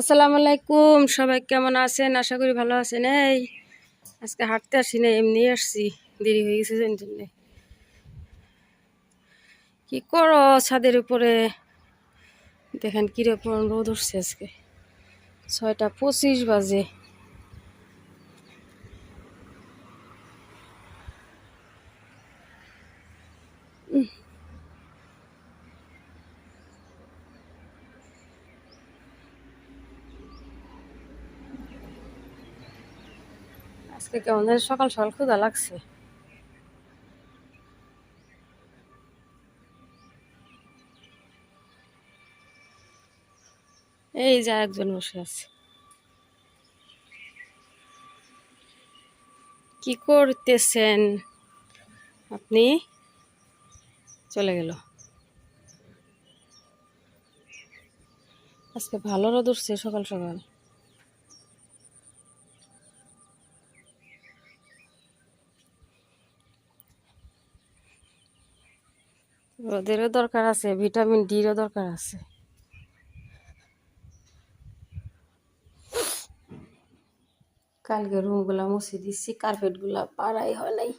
আসসালামু আলাইকুম, সবাই কেমন আছেন? আশা করি ভালো আছেন। এই, আজকে হাঁটতে আসি না এমনি আসছি। দেরি হয়ে গেছে জন্য। কি করো ছাদের উপরে? দেখেন কীরকম রোদ উঠছে আজকে। ছয়টা পঁচিশ বাজে। কেমন সকাল সকাল ক্ষুধা লাগছে। এই যা একজন বসে আছে। কি করতেছেন আপনি? চলে গেল। আজকে ভালো রোদ উঠছে সকাল সকাল। রোদেরও দরকার আছে, ভিটামিন ডিরও দরকার আছে। কালকে রুমগুলা মুছে দিচ্ছি কার্পেটগুলা পাড়াই হয় নাই।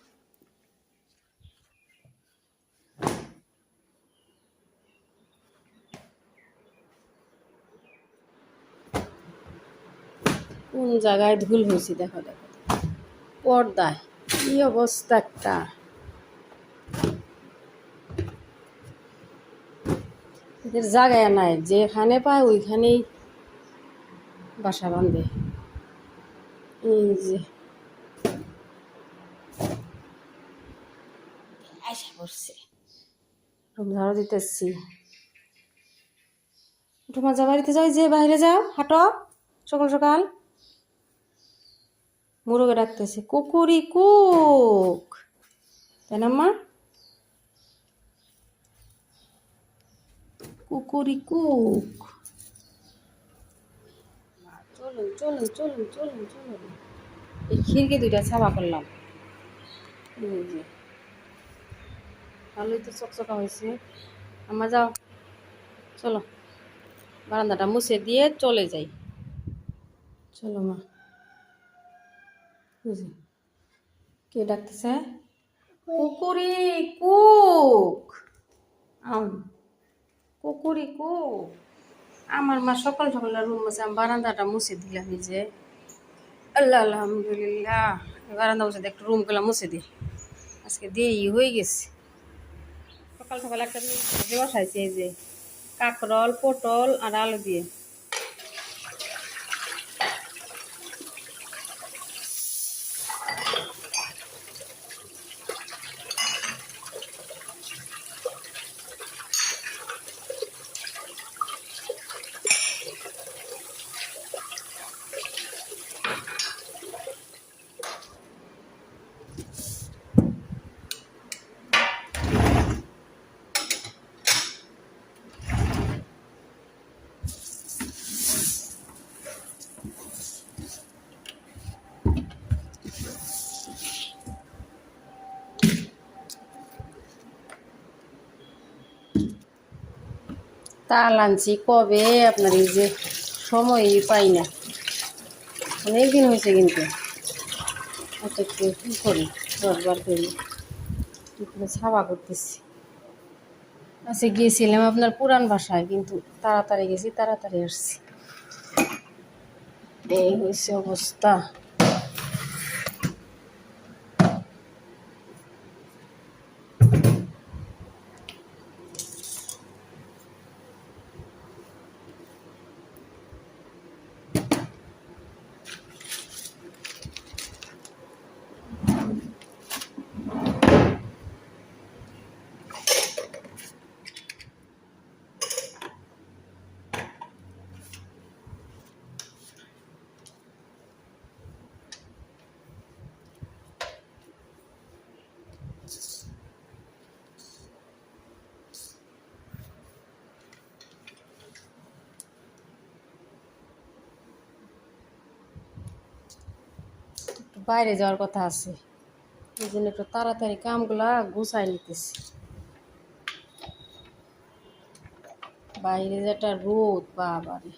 কোন জায়গায় ধুল হয়েছে দেখো দেখো। পর্দায়, কি অবস্থা একটা। এদের জায়গায় নাই, যেখানে পায় ওইখানেই বাসা বাঁধে। এই যে। বাড়িতে যে বাইরে যাও সকাল সকাল। মুরগে ডাকতেছে, কুকুরি কুক। তাই না মা কুকুরি কুক। চলুন চলুন চলুন চলুন চলুন। এই খিড়কি দুইটা ছাপা করলাম। ভালোই তো চকচকা হয়েছে। আমার যাও। চলো। বারান্দাটা মুছে দিয়ে চলে যাই। চলো মা। বুঝি কে ডাকতেছে? কুকুরি কুক। আম। কুকুরি কুক আমার মা সকাল সকাল রুম আছে আমি বারান্দাটা মুছে দিলাম যে, আল্লাহ, আলহামদুলিল্লাহ। বারান্দা মুছে একটা রুমগুলা মুছে দিই আজকে দেরি হয়ে গেছে। সকাল সকাল একটা বসাইছে এই যে কাঁকরল, পটল আর আলু দিয়ে। তাল আনছি কবে? আপনার এই যে সময়ই পাই না। অনেক দিন হয়েছে কিন্তু। আচ্ছা একটু কী করি? দরবার করি। এখানে ছাপা করতেছি। আচ্ছা গিয়েছিলাম আপনার পুরান বাসায়, কিন্তু তাড়াতাড়ি গেছি, তাড়াতাড়ি আসছি। এই হয়েছে অবস্থা। বাইরে যাওয়ার কথা আছে। এই জন্য একটু তাড়াতাড়ি কামগুলা গুছাই নিতেছি। বাইরে যেটা রোদ, বাবারে।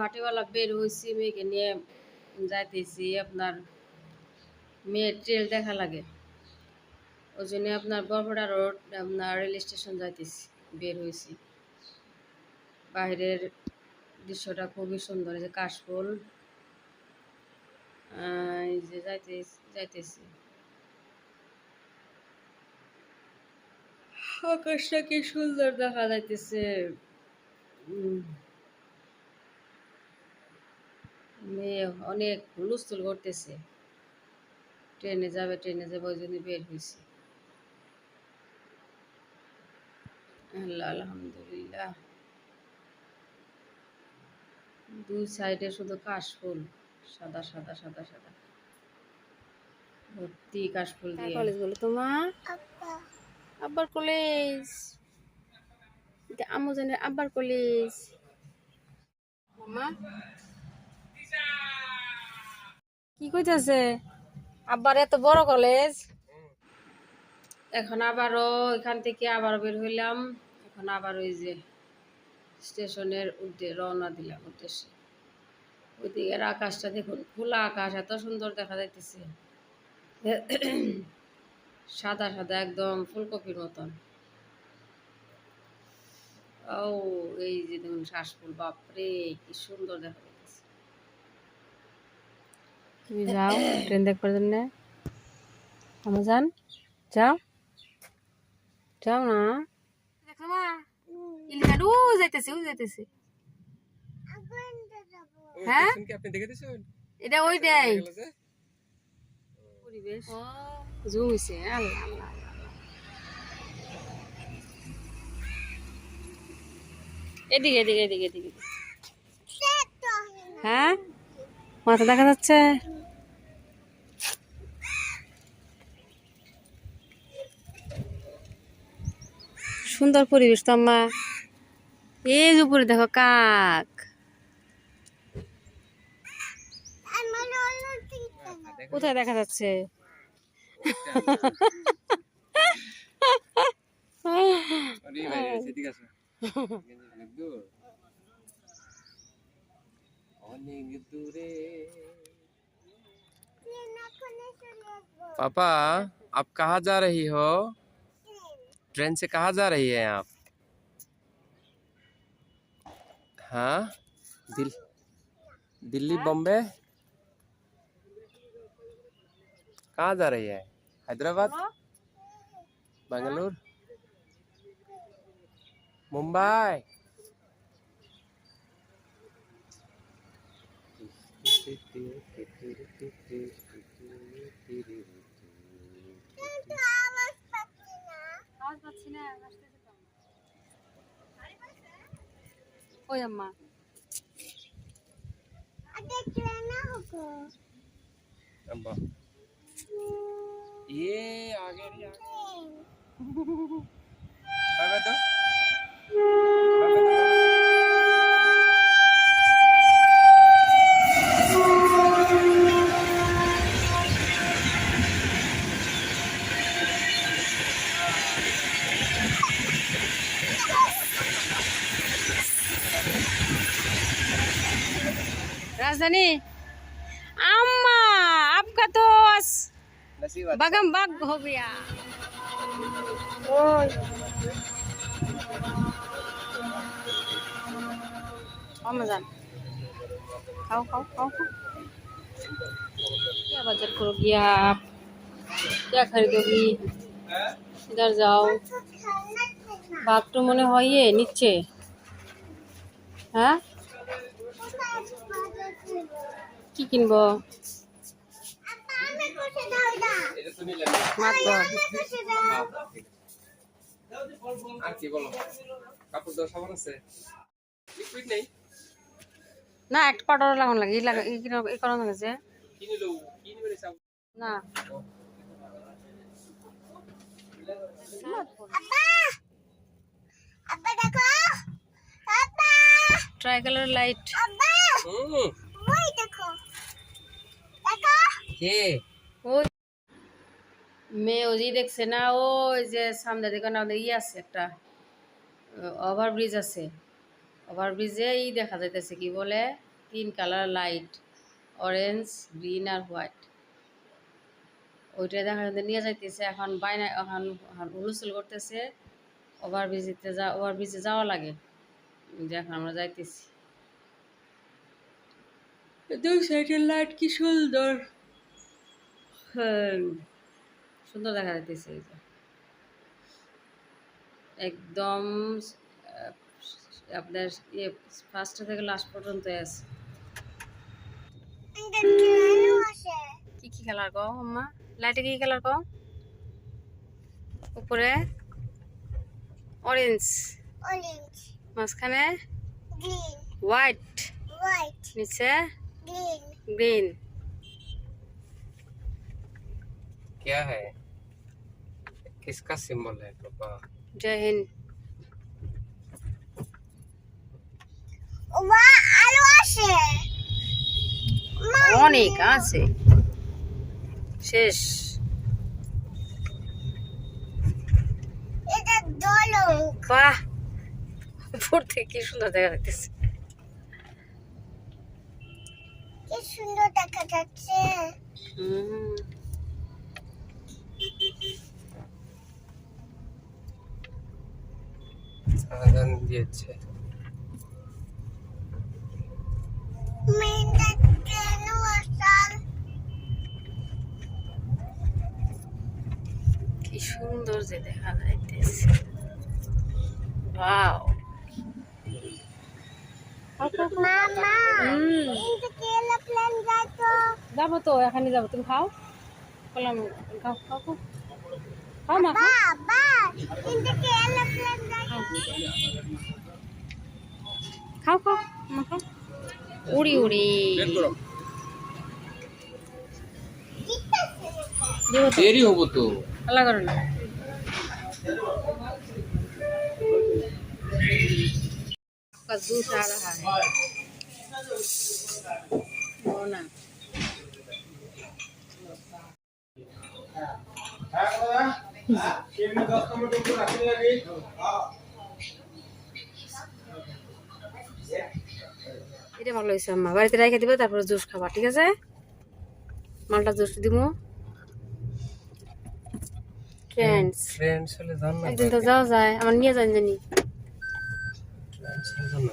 ভাটিওয়ালা বের হয়েছি মেয়েকে নিয়ে যাইতেছি। আপনার মেয়ের ট্রেল দেখা লাগে। ওই জন্য আপনার বরপড়া রোড আপনার রেল স্টেশন যাইতেছি, বের হয়েছি বাইরের দৃশ্যটা খুবই সুন্দর যে কাশফুল। এই যে যাইতে যাইতেছি। আকাশটা কি সুন্দর দেখা যাইতেছে। মেয়ে অনেক হুলস্থুল করতেছে। ট্রেনে যাবে ট্রেনে যাবে ওই জন্য বের হয়েছে। আল্লাহ আলহামদুলিল্লাহ। দুই সাইডে শুধু কাশফুল সাদা সাদা সাদা সাদা। ভর্তি কাশফুল দিয়ে। কলেজ বলো তোমার আব্বার কলেজ। এটা জানে আব্বার কলেজ। মামা কি কইতাছে? আব্বার এত বড় কলেজ এখন আবারও এখান থেকে আবার বের হইলাম। এখন আবার ওই যে স্টেশনের উদ্দে, রওনা দিলাম উদ্দেশ্যে। ওইদিকের আকাশটা দেখুন, খোলা আকাশ, এত সুন্দর দেখা যাইতেছে। সাদা সাদা একদম ফুলকপির মতন। ও, এই যে দেখুন শ্বাসফুল, বাপরে, কি সুন্দর দেখা তুমি যাও ট্রেন দেখবার জন্য আমার যান যাও। যাও না। দেখো মা ইলিশান যাইতেছে ও যাইতেছে। হ্যাঁ? আপনি দেখে দিয়েছেন এটা ওই দেয়। গেল যে? পরিবেশ। জুম আল্লাহ, আল্লাহ। এদিকে এদিকে এদিকে এদিকে। হ্যাঁ? মাথা দেখা যাচ্ছে? সুন্দর পরিবেশ তো আম্মা এই যে উপরে দেখো কাক কোথায় দেখা যাচ্ছে আরে ভাই সেদিক আছে অনেক দূর অনেক দূরে पापा आप कहाँ जा रही हो ट्रेन से कहाँ जा रही है आप? हाँ? दिल दिल्ली बॉम्बे? कहाँ जा रही है? हैदराबाद? बेंगलुरु? मुंबई? আওয়াজ পাচ্ছি না আসতেছে তো ওই আম্মা अब्बा ये आगे नहीं आगे बाय राजधानी अम्मा आपका तो अस- नसीब बगम बग हो गया अम्मा खाओ खाओ खाओ खाओ क्या बाजार करोगी आप क्या खरीदोगी इधर जाओ বাঘটো মনে হয় ইয়ে নিচ্ছে হ্যাঁ লিকুইড নেই? না একটা পাউডার লাগানো লাগে। এই করানো গেছে না। ট্রাই কালার লাইট হুম। কে? ও মেয়ে ওই দেখছে না ওই যে সামনে ইয়ে আছে একটা ওভার আছে। ওভারব্রিজে এই দেখা যাইতেছে কি বলে? তিন কালার লাইট অরেঞ্জ গ্রিন আর হোয়াইট ওইটা দেখা নিয়ে যাইতেছে। এখন বাইনা এখন করতেছে। ওভারব্রিজেতে যা ওভারব্রিজে যাওয়া লাগে। যে এখন আমরা যাইতেছি। দুই সাইডের লাইট কি সুন্দর। হ্যাঁ, সুন্দর দেখা যাইতেছে এই একদম আপনার ইয়ে ফার্স্ট থেকে লাস্ট পর্যন্ত আছে। কি কি কালার কও আম্মা? লাইটে কি কালার কও? উপরে? অরেঞ্জ orange, মাঝখানে? Green, হোয়াইট নিচে? green, গ্রিন क्या है किसका सिंबल है पापा জয় হিন্দ ওমা আলো আসে অনেক আছে শেষ এটা দলং বাহ উপর থেকে কি সুন্দর দেখা যাইতেছে কি সুন্দর দেখা যাচ্ছে। আজান দিয়েছে। কি সুন্দর যে দেখা যাইতেছে। ওয়াও মামা যাবো তো এখানে যাবো তুমি খাও বললাম খাও খাও খাও খাও মা খাও। বাবা কিন্তু কেলা প্ল্যান যাইতো খাও খাও মা খাও উড়ি উড়ি বের করো দিব তো দেরি হবো তো আল্লাহ করো না का जूस आ रहा है हो ना এটা ভালো হয়েছে আম্মা। বাড়িতে রেখে দিবে তারপরে জুস খাবা ঠিক আছে? মালটা জুস দিব ফ্রেন্ডস ফ্রেন্ডস হলে জান একদিন তো যাওয়া যায় আমার নিয়ে যান জানি। ফ্রেন্ডস হলে জান না